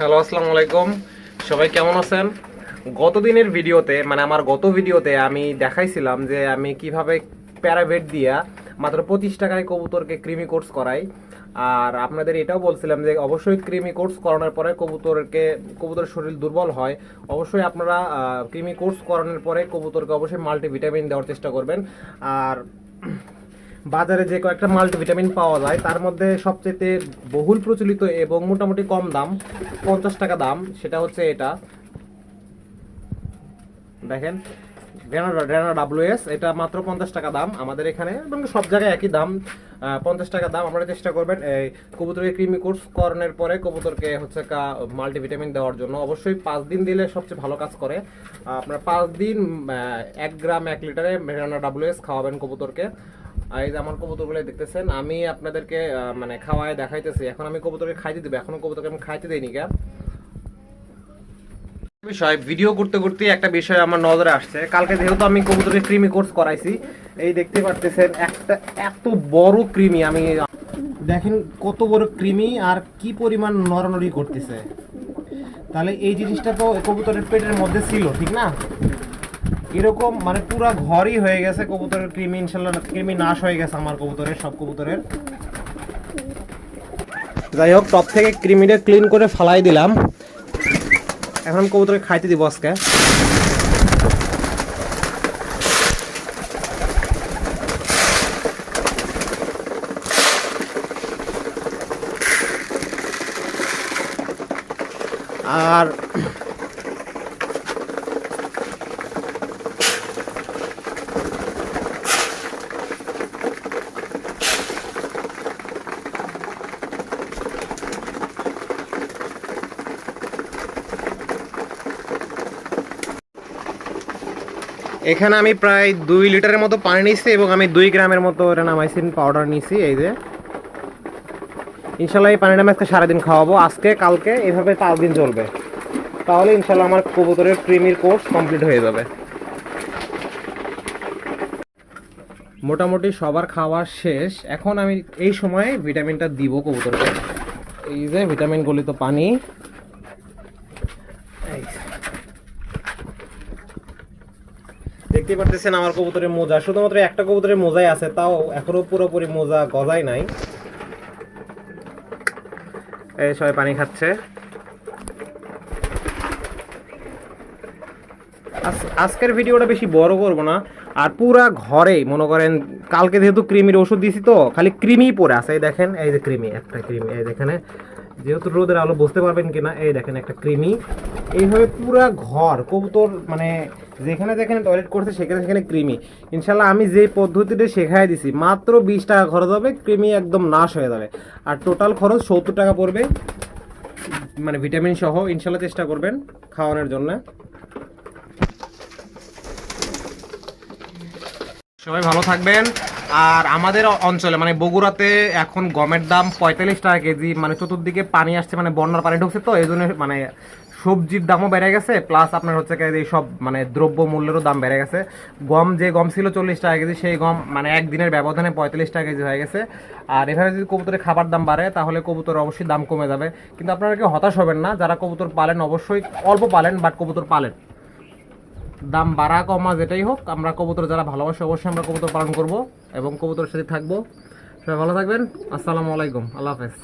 Hello, আসসালামু আলাইকুম। সবাই কেমন আছেন? গত দিনের ভিডিওতে মানে আমার গত ভিডিওতে আমি দেখাইছিলাম যে আমি কীভাবে প্যারাভেট দিয়া মাত্র পঁচিশ টাকায় কবুতরকে ক্রিমি কোর্স করাই। আর আপনাদের এটাও বলছিলাম যে অবশ্যই ক্রিমি কোর্স করানোর পরে কবুতরকে, কবুতরের শরীর দুর্বল হয়, অবশ্যই আপনারা ক্রিমি কোর্স করানোর পরে কবুতরকে অবশ্যই মাল্টিভিটামিন দেওয়ার চেষ্টা করবেন। আর বাজারে যে কয়েকটা মাল্টিভিটামিন পাওয়া যায়, তার মধ্যে সবচেয়ে বহুল প্রচলিত এবং মোটামুটি কম দাম, পঞ্চাশ টাকা দাম, সেটা হচ্ছে এটা। দেখেন রেনা ডাব্লিউএস এটা মাত্র পঞ্চাশ টাকা দাম। আমাদের এখানে এবং সব জায়গায় একই দাম পঞ্চাশ টাকা দাম। আপনারা চেষ্টা করবেন, এই কবুতরের ক্রিমি কোর্স করানোর পরে কবুতরকে হচ্ছে কা, মাল্টিভিটামিন দেওয়ার জন্য। অবশ্যই পাঁচ দিন দিলে সবচেয়ে ভালো কাজ করে। আপনারা পাঁচ দিন এক গ্রাম, এক লিটারে রেনা ডাব্লিউএস খাওয়াবেন কবুতরকে। আর এই যে আমার কবুতরগুলো দেখতেছেন, আমি আপনাদেরকে মানে খাওয়ায় দেখাইতেছি। এখন আমি কবুতরকে খাইতে দেবো, এখনও কবুতরকে আমি খাইতে দেইনি গা বিষয় ভিডিও করতে করতে একটা বিষয় আমার নজরে আসছে। কালকে যেহেতু আমি কবুতরের ক্রিমি কোর্স করাইছি, এই দেখতে পারতেছেন একটা এত বড় ক্রিমি আমি দেখেন কত বড় ক্রিমি আর কি পরিমাণ নড়ানড়ি করতেছে। তাহলে এই জিনিসটা তো কবুতরের পেটের মধ্যে ছিল, ঠিক না? এরকম মানে পুরা ঘরই হয়ে গেছে কবুতরের ক্রিমি ইনশাল্লাহ কৃমি নাশ হয়ে গেছে আমার কবুতরের, সব কবুতরের। যাই হোক, টপ থেকে ক্রিমিটা ক্লিন করে ফালাই দিলাম। এখন কবুতরকে খাইতে দিব আজকে। আর এখানে আমি প্রায় দুই লিটারের মতো পানি নিচ্ছি এবং আমি দুই গ্রামের মতো রেনামাইসিন পাউডার নিছি, এই যে। ইনশাল্লাহ এই পানিটা আমি আজকে সারাদিন খাওয়াবো। আজকে, কালকে এভাবে পাঁচ দিন চলবে। তাহলে ইনশাল্লাহ আমার কবুতরের ক্রিমির কোর্স কমপ্লিট হয়ে যাবে। মোটামুটি সবার খাওয়া শেষ। এখন আমি এই সময় ভিটামিনটা দিব কবুতরকে। এই যে ভিটামিন গলিত পানি এই যে। দেখতে পারতেছেন আমার কবুতরের মোজা। শুধুমাত্র একটা কবুতরের মোজাই আছে, তাও এখনও পুরোপুরি মোজা গজাই নাই। এই সবাই পানি খাচ্ছে। আজকের ভিডিওটা বেশি বড় করব না। আর পুরা ঘরে মনে করেন, কালকে যেহেতু ক্রিমির ওষুধ দিছি তো, খালি ক্রিমি পরে আছে। এই দেখেন, এই যে ক্রিমি একটা ক্রিমি এই দেখেন যেহেতু রোদের আলো, বুঝতে পারবেন কিনা, এই দেখেন একটা ক্রিমি এইভাবে পুরা ঘর, কবুতর মানে যেখানে যেখানে টয়লেট করছে, সেখানে সেখানে ক্রিমি ইনশাল্লাহ আমি যে পদ্ধতিতে শেখাই দিছি, মাত্র বিশ টাকা খরচ হবে ক্রিমি একদম নাশ হয়ে যাবে। আর টোটাল খরচ সত্তর টাকা পড়বে মানে ভিটামিন সহ, ইনশাল্লাহ চেষ্টা করবেন খাওয়ানোর জন্য। সবাই ভালো থাকবেন। আর আমাদের অঞ্চলে মানে বগুড়াতে এখন গমের দাম পঁয়তাল্লিশ টাকা কেজি মানে চতুর্দিকে পানি আসছে মানে বন্যার পানি ঢুকছে তো এই জন্য মানে সবজির দামও বেড়ে গেছে প্লাস আপনার হচ্ছে কি এই সব মানে দ্রব্য মূল্যেরও দাম বেড়ে গেছে। গম, যে গম ছিল চল্লিশ টাকা কেজি, সেই গম মানে একদিনের ব্যবধানে পঁয়তাল্লিশ টাকা কেজি হয়ে গেছে। আর এভাবে যদি কবুতরের খাবার দাম বাড়ে, তাহলে কবুতর অবশ্যই দাম কমে যাবে। কিন্তু আপনারা কেউ হতাশ হবেন না, যারা কবুতর পালেন অবশ্যই অল্প পালেন বাট কবুতর পালেন। দাম বাড়া কমা যেটাই হোক, আমরা কবুতর যারা ভালোবাসে অবশ্যই আমরা কবুতর পালন করব এবং কবুতরের সাথে থাকব। সবাই ভালো থাকবেন। আসসালামু আলাইকুম। আল্লাহ হাফেজ।